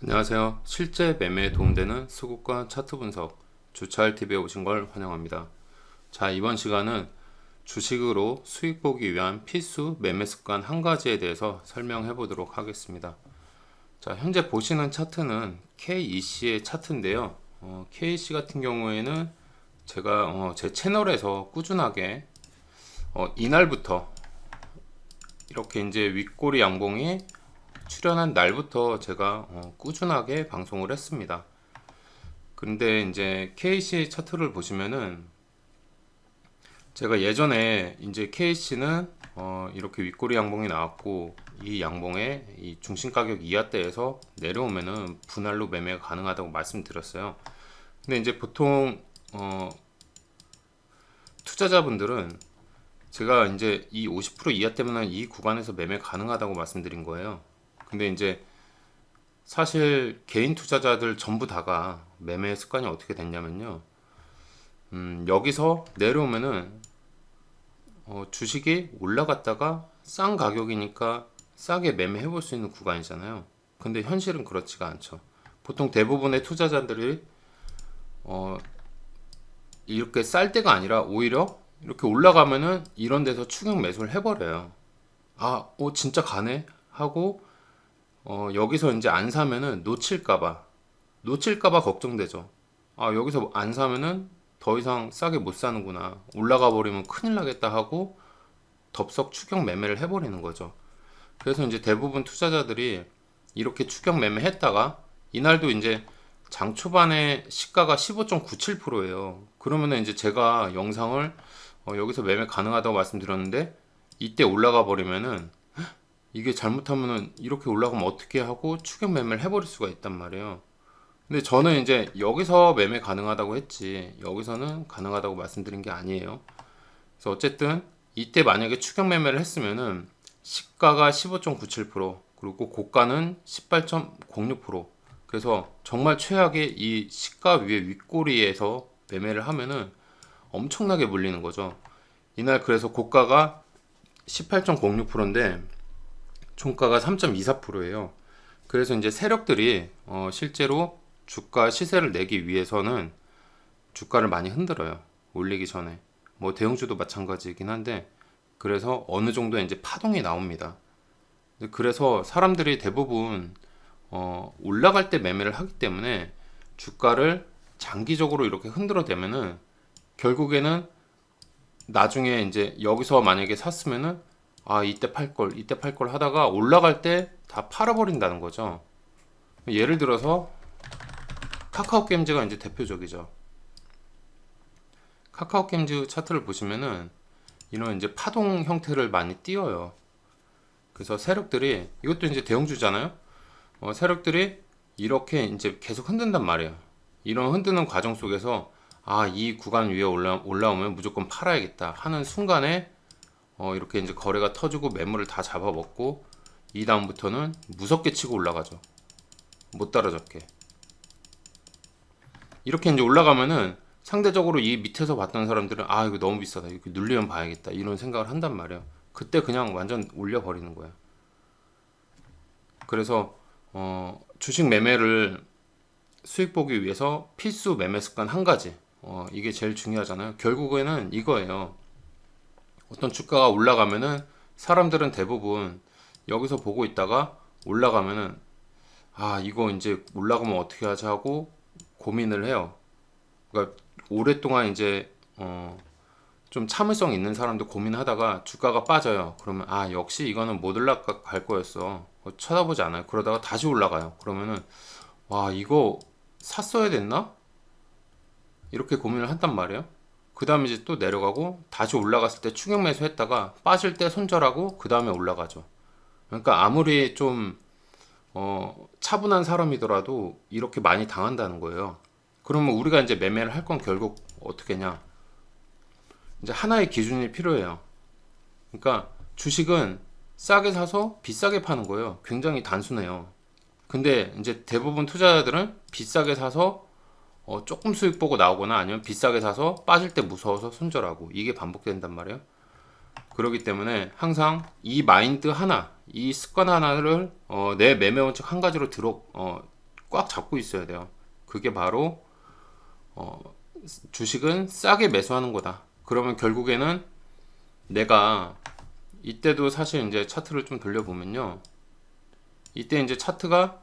안녕하세요. 실제 매매에 도움되는 수급과 차트 분석 주차할 TV에 오신 걸 환영합니다. 자, 이번 시간은 주식으로 수익 보기 위한 필수 매매 습관 한 가지에 대해서 설명해 보도록 하겠습니다. 자, 현재 보시는 차트는 KEC의 차트인데요. 어, KEC 같은 경우에는 제가 어, 제 채널에서 꾸준하게 어, 이날부터 이렇게 이제 윗꼬리 양봉이 출연한 날부터 제가 어, 꾸준하게 방송을 했습니다. 근데 이제 KC 차트를 보시면은 제가 예전에 이제 KC는 어, 이렇게 윗꼬리 양봉이 나왔고 이 양봉에 이 중심 가격 이하대에서 내려오면은 분할로 매매가 가능하다고 말씀드렸어요. 근데 이제 보통 어, 투자자분들은 제가 이제 이 50% 이하 때문에 이 구간에서 매매 가능하다고 말씀드린 거예요. 근데 이제 사실 개인 투자자들 전부 다가 매매 습관이 어떻게 됐냐면요. 음, 여기서 내려오면은 어, 주식이 올라갔다가 싼 가격이니까 싸게 매매해 볼 수 있는 구간이잖아요. 근데 현실은 그렇지가 않죠. 보통 대부분의 투자자들이 어, 이렇게 쌀 때가 아니라 오히려 이렇게 올라가면은 이런 데서 추격 매수를 해버려요. 아, 오, 진짜 가네? 하고 어, 여기서 이제 안 사면은 놓칠까봐 놓칠까봐 걱정되죠. 아 여기서 안 사면은 더 이상 싸게 못 사는구나 올라가 버리면 큰일 나겠다 하고 덥석 추격 매매를 해버리는 거죠. 그래서 이제 대부분 투자자들이 이렇게 추격 매매 했다가 이날도 이제 장 초반에 시가가 15.97%예요. 그러면은 이제 제가 영상을 어, 여기서 매매 가능하다고 말씀드렸는데 이때 올라가 버리면은 이게 잘못하면은 이렇게 올라가면 어떻게 하고 추격 매매를 해버릴 수가 있단 말이에요. 근데 저는 이제 여기서 매매 가능하다고 했지 여기서는 가능하다고 말씀드린 게 아니에요. 그래서 어쨌든 이때 만약에 추격 매매를 했으면은 시가가 15.97% 그리고 고가는 18.06% 그래서 정말 최악의 이 시가 위에 윗꼬리에서 매매를 하면은 엄청나게 물리는 거죠. 이날 그래서 고가가 18.06%인데 종가가 3.24%예요. 그래서 이제 세력들이 어, 실제로 주가 시세를 내기 위해서는 주가를 많이 흔들어요. 올리기 전에. 뭐 대형주도 마찬가지이긴 한데 그래서 어느 정도 이제 파동이 나옵니다. 그래서 사람들이 대부분 어, 올라갈 때 매매를 하기 때문에 주가를 장기적으로 이렇게 흔들어 대면은 결국에는 나중에 이제 여기서 만약에 샀으면은 아 이때 팔 걸, 이때 팔걸 하다가 올라갈 때 다 팔아버린다는 거죠. 예를 들어서 카카오 게임즈가 이제 대표적이죠. 카카오 게임즈 차트를 보시면은 이런 이제 파동 형태를 많이 띄어요. 그래서 세력들이 이것도 이제 대형주잖아요. 어, 세력들이 이렇게 이제 계속 흔든단 말이에요. 이런 흔드는 과정 속에서 아 이 구간 위에 올라 올라오면 무조건 팔아야겠다 하는 순간에 어, 이렇게 이제 거래가 터지고 매물을 다 잡아먹고 이 다음부터는 무섭게 치고 올라가죠. 못 따라잡게. 이렇게 이제 올라가면은 상대적으로 이 밑에서 봤던 사람들은 아 이거 너무 비싸다 이렇게 눌리면 봐야겠다 이런 생각을 한단 말이에요. 그때 그냥 완전 올려버리는 거야. 그래서 어, 주식 매매를 수익 보기 위해서 필수 매매 습관 한 가지 어, 이게 제일 중요하잖아요. 결국에는 이거예요. 어떤 주가가 올라가면은 사람들은 대부분 여기서 보고 있다가 올라가면은 아 이거 이제 올라가면 어떻게 하지 하고 고민을 해요. 그러니까 오랫동안 이제 어 좀 참을성 있는 사람도 고민하다가 주가가 빠져요. 그러면 아 역시 이거는 못 올라갈 거였어. 어, 쳐다보지 않아요. 그러다가 다시 올라가요. 그러면은 와 이거 샀어야 됐나? 이렇게 고민을 한단 말이에요. 그 다음에 이제 또 내려가고 다시 올라갔을 때 추격 매수했다가 빠질 때 손절하고 그 다음에 올라가죠. 그러니까 아무리 좀 어, 차분한 사람이더라도 이렇게 많이 당한다는 거예요. 그러면 우리가 이제 매매를 할 건 결국 어떻게냐? 이제 하나의 기준이 필요해요. 그러니까 주식은 싸게 사서 비싸게 파는 거예요. 굉장히 단순해요. 근데 이제 대부분 투자자들은 비싸게 사서 어, 조금 수익 보고 나오거나 아니면 비싸게 사서 빠질 때 무서워서 손절하고 이게 반복된단 말이에요. 그렇기 때문에 항상 이 마인드 하나, 이 습관 하나를 어, 내 매매 원칙 한 가지로 들어 어, 꽉 잡고 있어야 돼요. 그게 바로 어, 주식은 싸게 매수하는 거다. 그러면 결국에는 내가 이때도 사실 이제 차트를 좀 돌려보면요. 이때 이제 차트가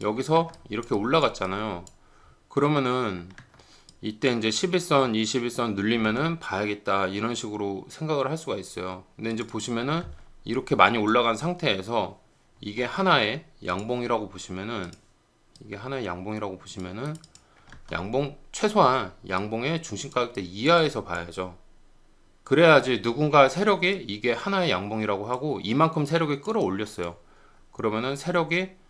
여기서 이렇게 올라갔잖아요. 그러면은 이때 이제 11선, 21선 눌리면은 봐야겠다 이런 식으로 생각을 할 수가 있어요. 근데 이제 보시면은 이렇게 많이 올라간 상태에서 이게 하나의 양봉이라고 보시면은 이게 하나의 양봉이라고 보시면은 양봉 최소한 양봉의 중심 가격대 이하에서 봐야죠. 그래야지 누군가 세력이 이게 하나의 양봉이라고 하고 이만큼 세력이 끌어올렸어요. 그러면은 세력이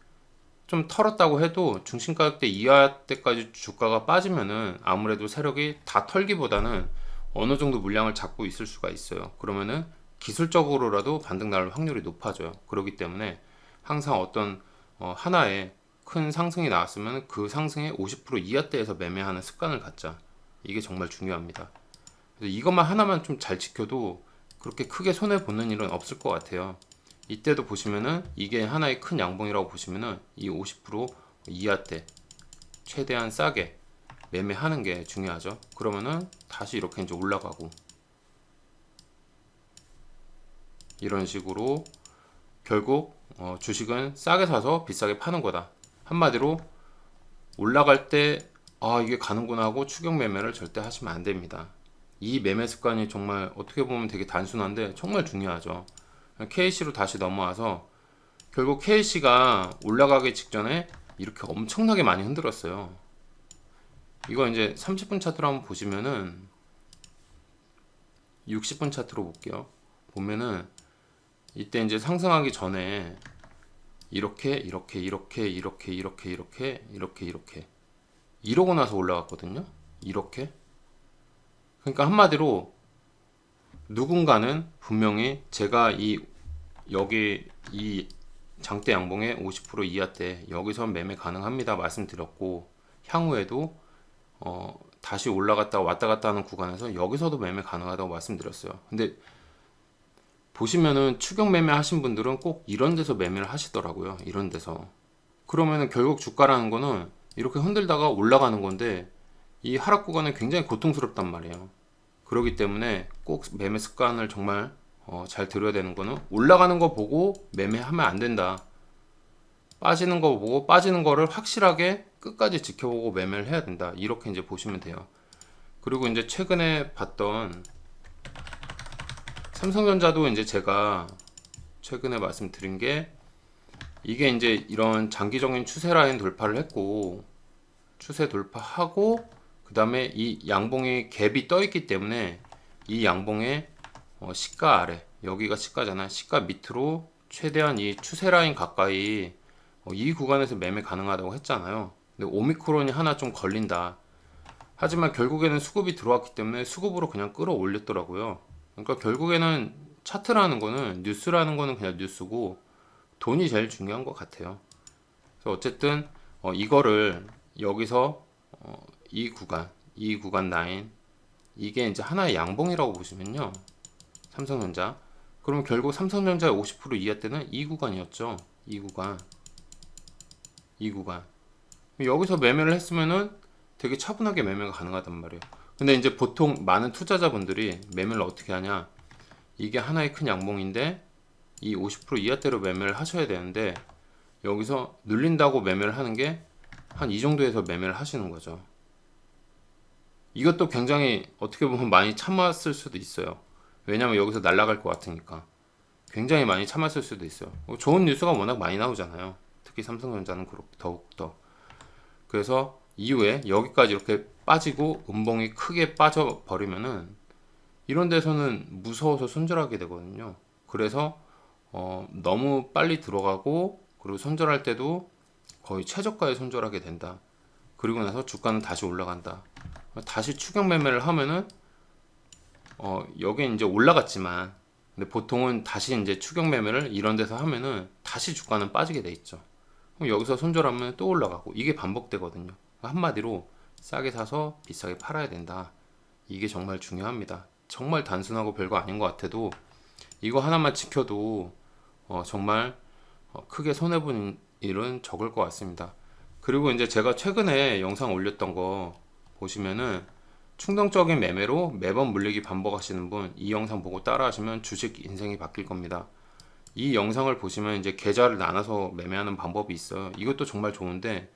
좀 털었다고 해도 중심 가격대 이하 때까지 주가가 빠지면은 아무래도 세력이 다 털기보다는 어느 정도 물량을 잡고 있을 수가 있어요. 그러면은 기술적으로라도 반등 날 확률이 높아져요. 그렇기 때문에 항상 어떤 어, 하나의 큰 상승이 나왔으면 그 상승의 50% 이하대에서 매매하는 습관을 갖자. 이게 정말 중요합니다. 이것만 하나만 좀 잘 지켜도 그렇게 크게 손해 보는 일은 없을 것 같아요. 이때도 보시면은 이게 하나의 큰 양봉이라고 보시면은 이 50% 이하대 최대한 싸게 매매하는 게 중요하죠. 그러면은 다시 이렇게 이제 올라가고 이런 식으로 결국 어, 주식은 싸게 사서 비싸게 파는 거다. 한마디로 올라갈 때 아, 이게 가는구나 하고 추격 매매를 절대 하시면 안 됩니다. 이 매매 습관이 정말 어떻게 보면 되게 단순한데 정말 중요하죠. KC로 다시 넘어와서 결국 KC가 올라가기 직전에 이렇게 엄청나게 많이 흔들었어요. 이거 이제 30분 차트로 한번 보시면은 60분 차트로 볼게요. 보면은 이때 이제 상승하기 전에 이렇게 이렇게 이렇게 이렇게 이렇게 이렇게 이렇게 이렇게 이러고 나서 올라갔거든요. 이렇게 그러니까 한마디로 누군가는 분명히 제가 이 여기 이 장대 양봉의 50% 이하 때 여기서 매매 가능합니다 말씀드렸고 향후에도 어 다시 올라갔다 왔다 갔다 하는 구간에서 여기서도 매매 가능하다고 말씀드렸어요. 근데 보시면은 추격 매매 하신 분들은 꼭 이런 데서 매매를 하시더라고요. 이런 데서. 그러면은 결국 주가라는 거는 이렇게 흔들다가 올라가는 건데 이 하락 구간은 굉장히 고통스럽단 말이에요. 그렇기 때문에 꼭 매매 습관을 정말 어, 잘 들여야 되는 거는 올라가는 거 보고 매매하면 안 된다. 빠지는 거 보고 빠지는 거를 확실하게 끝까지 지켜보고 매매를 해야 된다. 이렇게 이제 보시면 돼요. 그리고 이제 최근에 봤던 삼성전자도 이제 제가 최근에 말씀드린 게 이게 이제 이런 장기적인 추세 라인 돌파를 했고 추세 돌파하고 그 다음에 이 양봉이 갭이 떠 있기 때문에 이 양봉의 어, 시가 아래 여기가 시가잖아요 시가 밑으로 최대한 이 추세 라인 가까이 어, 이 구간에서 매매 가능하다고 했잖아요 근데 오미크론이 하나 좀 걸린다 하지만 결국에는 수급이 들어왔기 때문에 수급으로 그냥 끌어올렸더라고요 그러니까 결국에는 차트라는 거는 뉴스라는 거는 그냥 뉴스고 돈이 제일 중요한 것 같아요. 그래서 어쨌든 어, 이거를 여기서 어, 이 구간, 이 구간 라인 이게 이제 하나의 양봉이라고 보시면요. 삼성전자. 그러면 결국 삼성전자의 50% 이하 때는 이 구간이었죠. 이 구간. 이 구간. 여기서 매매를 했으면은 되게 차분하게 매매가 가능하단 말이에요. 근데 이제 보통 많은 투자자분들이 매매를 어떻게 하냐? 이게 하나의 큰 양봉인데 이 50% 이하대로 매매를 하셔야 되는데 여기서 눌린다고 매매를 하는 게 한 이 정도에서 매매를 하시는 거죠. 이것도 굉장히 어떻게 보면 많이 참았을 수도 있어요. 왜냐면 여기서 날아갈 것 같으니까. 굉장히 많이 참았을 수도 있어요. 뭐 좋은 뉴스가 워낙 많이 나오잖아요. 특히 삼성전자는 더욱더. 그래서 이후에 여기까지 이렇게 빠지고 음봉이 크게 빠져 버리면은 이런 데서는 무서워서 손절하게 되거든요. 그래서 어, 너무 빨리 들어가고 그리고 손절할 때도 거의 최저가에 손절하게 된다. 그리고 나서 주가는 다시 올라간다. 다시 추격 매매를 하면은 어, 여기 이제 올라갔지만 근데 보통은 다시 이제 추격 매매를 이런 데서 하면은 다시 주가는 빠지게 돼 있죠. 그럼 여기서 손절하면 또 올라가고 이게 반복되거든요. 한마디로 싸게 사서 비싸게 팔아야 된다. 이게 정말 중요합니다. 정말 단순하고 별거 아닌 것 같아도 이거 하나만 지켜도 어, 정말 어, 크게 손해보는 일은 적을 것 같습니다. 그리고 이제 제가 최근에 영상 올렸던 거 보시면은 충동적인 매매로 매번 물리기 반복하시는 분 이 영상 보고 따라하시면 주식 인생이 바뀔 겁니다. 이 영상을 보시면 이제 계좌를 나눠서 매매하는 방법이 있어요. 이것도 정말 좋은데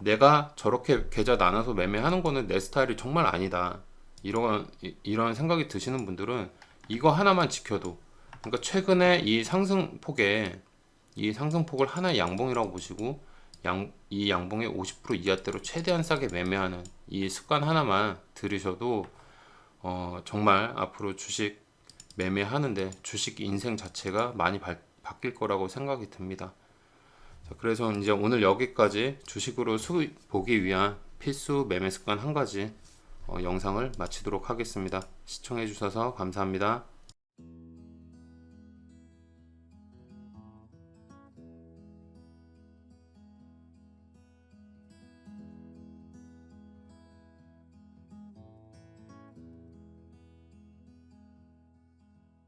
내가 저렇게 계좌 나눠서 매매하는 거는 내 스타일이 정말 아니다. 이런 이- 이런 생각이 드시는 분들은 이거 하나만 지켜도 그러니까 최근에 이 상승폭에 이 상승폭을 하나의 양봉이라고 보시고 양, 이 양봉의 50% 이하대로 최대한 싸게 매매하는 이 습관 하나만 들으셔도 어, 정말 앞으로 주식 매매하는데 주식 인생 자체가 많이 바, 바뀔 거라고 생각이 듭니다. 자, 그래서 이제 오늘 여기까지 주식으로 수익 보기 위한 필수 매매 습관 한 가지 어, 영상을 마치도록 하겠습니다. 시청해 주셔서 감사합니다.